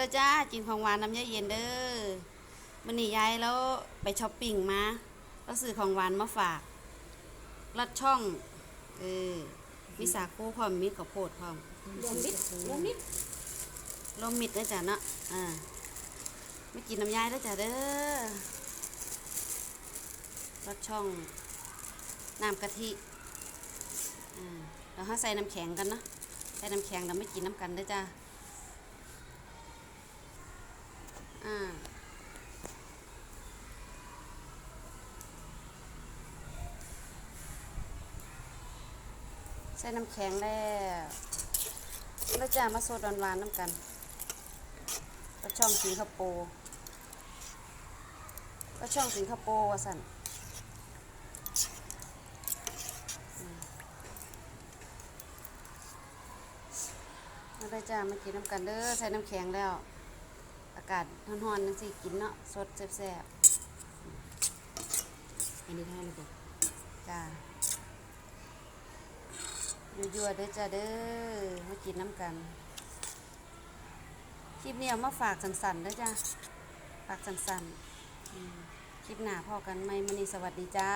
ด้อจ้ากินของหวานน้ำยาเย็นเด้อมันนี่ยายแล้วไปช้อปปิ้งมาแล้วซื้อของหวานมาฝากลัดช่องเออมีสาคูพร้อมมีข้าวโพดพร้อมรวมมิดรวมมิดลมมิดนะจ้ะเนาะอ่าไม่กินน้ำยายแล้วจ้ะเด้อลัดช่องน้ำกะทิอ่าแล้วถ้าใส่น้ำแข็งกันเนาะใส่น้ำแข็งเราไม่กินน้ำกันเด้อจ้า อ่า ใส่น้ำแข็งแล้วแล้วจ้ามาโซดหวานๆน้ำกันก็ช่องสิงคโปร์ก็ช่องสิงคโปร์ว่าสันอืมมาได้จ้ามากินน้ำกันเด้อใส่น้ำแข็งแล้ว อากาศร้อนๆนั่นสิกินเนาะสดแซ่บอันนี้ท่าเลยบอกๆจ้ายั่วๆเด้อจ้าเด้อมากินน้ำกันคลิปนี้เอามาฝากสันๆเด้อจ้าฝากสันๆอืมคลิปหน้าพอกันไหมมันนี้สวัสดีจ้า